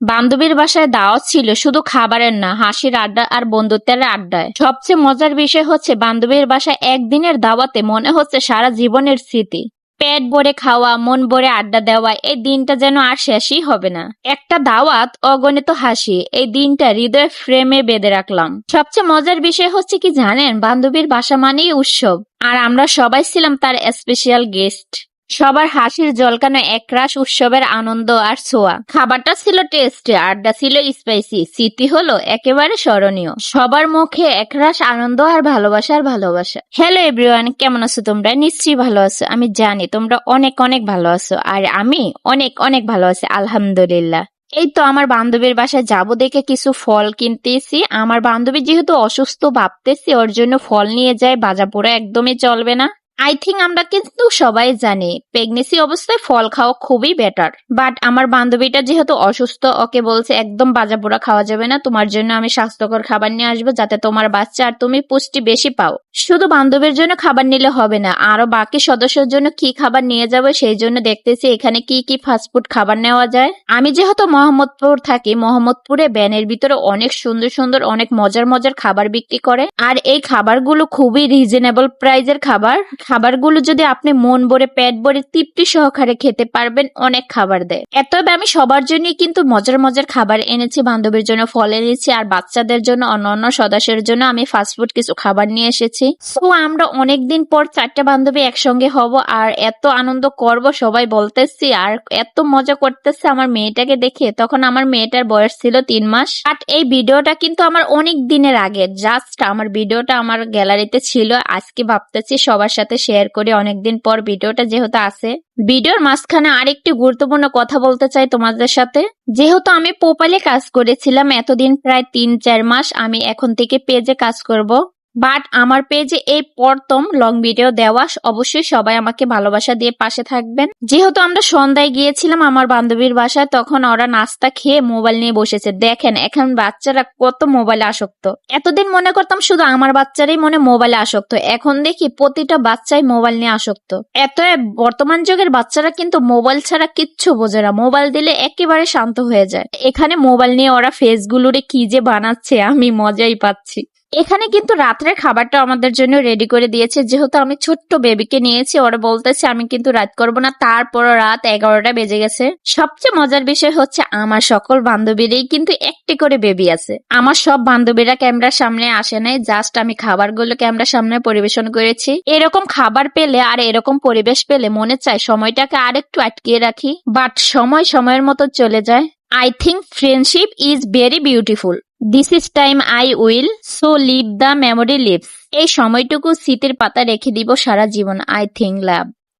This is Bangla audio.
বান্ধবীর বাসায় দাওয়াত ছিল, শুধু খাবারের না, হাসির আড্ডা আর বন্ধুত্বের আড্ডায়। সবচেয়ে মজার বিষয় হচ্ছে, বান্ধবীর বাসায় একদিনের দাওয়াতে মনে হচ্ছে সারা জীবনের স্মৃতি। পেট ভরে খাওয়া, মন ভরে আড্ডা দেওয়া, এই দিনটা যেন আর শেষই হবে না। একটা দাওয়াত, অগণিত হাসি, এই দিনটা হৃদয় ফ্রেমে বেঁধে রাখলাম। সবচেয়ে মজার বিষয় হচ্ছে কি জানেন, বান্ধবীর বাসা মানেই উৎসব। আর আমরা সবাই ছিলাম তার স্পেশাল গেস্ট সবার হাসির জলকানো একরাশ উৎসবের আনন্দ আর ছোঁয়া। খাবারটা ছিল টেস্টি, আড্ডা ছিল স্পাইসি স্মৃতি হলো একেবারে স্মরণীয়। সবার মুখে একরাশ আনন্দ আর ভালোবাসা আর ভালোবাসা। হ্যালো এভরিওয়ান কেমন আছো তোমরা? নিশ্চয়ই ভালো আছো। আমি জানি তোমরা অনেক অনেক ভালো আছো, আর আমি অনেক অনেক ভালো আছি, আলহামদুলিল্লাহ। এই তো আমার বান্ধবীর বাসায় যাব দেখে কিছু ফল কিনতেছি। আমার বান্ধবী যেহেতু অসুস্থ, ভাবতেছি ওর জন্য ফল নিয়ে যায় বাজাপুরা একদমই চলবে না। আই থিঙ্ক আমরা কিন্তু সবাই জানি প্রেগনেন্সি অবস্থায় ফল খাওয়া খুবই বেটার বাট আমার বান্ধবীটা যেহেতু অসুস্থ, ওকে বলছে একদম বাজাপোড়া খাওয়া যাবে না, তোমার জন্য আমি স্বাস্থ্যকর খাবার নিয়ে আসব যাতে তোমার বাচ্চা আর তুমি পুষ্টি বেশি পাও। শুধু বান্ধবীর জন্য খাবার নিলে হবে না, আরও বাকি সদস্যের জন্য কি খাবার নিয়ে যাব সেই জন্য দেখতেছি এখানে কি কি ফাস্টফুড খাবার নেওয়া যায়। আমি যেহেতু মোহাম্মদপুর থাকি, মোহাম্মদপুরে ব্যানের ভিতরে অনেক সুন্দর সুন্দর, অনেক মজার মজার খাবার বিক্রি করে। আর এই খাবারগুলো খুবই রিজনেবল প্রাইজের খাবার। খাবারগুলো যদি আপনি মন ভরে, পেট ভরে তৃপ্তি সহকারে খেতে পারবেন, অনেক খাবার দেয়। এতবে আমি সবার জন্যই কিন্তু মজার মজার খাবার এনেছি, বান্ধবীর জন্য ফল এনেছি, আর বাচ্চাদের জন্য, অন্যান্য সদস্যের জন্য আমি ফাস্টফুড কিছু খাবার নিয়ে এসেছি। সো আমরা অনেকদিন পর চারটা বান্ধবী একসঙ্গে হব, আর এত আনন্দ করব, সবাই বলতেছি, আর এত মজা করতেছে আমার মেয়েটাকে দেখে। তখন আমার মেয়েটার বয়স ছিল তিন মাস। বাট এই ভিডিওটা কিন্তু আমার অনেক দিনের আগে জাস্ট আমার ভিডিওটা আমার গ্যালারিতে ছিল, আজকে ভাবতেছি সবার সাথে শেয়ার করি অনেকদিন পর ভিডিওটা যেহেতু আছে। ভিডিওর মাঝখানে আরেকটি গুরুত্বপূর্ণ কথা বলতে চাই তোমাদের সাথে। যেহেতু আমি পোপালে কাজ করেছিলাম এতদিন প্রায় তিন চার মাস, আমি এখন থেকে পেজে কাজ করব। বাট আমার পেজে এই প্রথম লং ভিডিও দেওয়া, অবশ্যই সবাই আমাকে ভালোবাসা দিয়ে পাশে থাকবেন। যেহেতু আমরা সন্ধ্যায় গিয়েছিলাম আমার বান্ধবীর বাসায়, তখন ওরা নাস্তা খেয়ে মোবাইল নিয়ে বসেছে। দেখেন, এখন বাচ্চারা কত মোবাইলে আসক্ত। এতদিন মনে করতাম শুধু আমার বাচ্চারাই মনে মোবাইলে আসক্ত। এখন দেখি প্রতিটা বাচ্চাই মোবাইল নিয়ে আসক্ত। এত বর্তমান যুগের বাচ্চারা কিন্তু মোবাইল ছাড়া কিচ্ছু বোঝে না। মোবাইল দিলে একেবারে শান্ত হয়ে যায়। এখানে মোবাইল নিয়ে ওরা ফেসগুলোরে কি যে বানাচ্ছে, আমি মজাই পাচ্ছি। এখানে কিন্তু রাত্রের খাবারটা আমাদের জন্য রেডি করে দিয়েছে। যেহেতু আমি ছোট্ট বেবিকে নিয়েছি, ওরা বলতেছে আমি কিন্তু রাত করব না। তারপর রাত এগারোটা বেজে গেছে। সবচেয়ে মজার বিষয় হচ্ছে আমার সকল বান্ধবীরই কিন্তু একটি করে বেবি আছে। আমার সব বান্ধবীরা ক্যামেরার সামনে আসে নাই জাস্ট আমি খাবারগুলো ক্যামেরার সামনে পরিবেশন করেছি। এরকম খাবার পেলে আর এরকম পরিবেশ পেলে মনে চায় সময়টাকে আরেকটু আটকিয়ে রাখি। বাট সময় সময়ের মতো চলে যায়। I think friendship is very beautiful this is time I will so live the memory lives এই সময়টুকু শীতের পাতা রেখে দিব সারা জীবন আই থিঙ্ক লাভ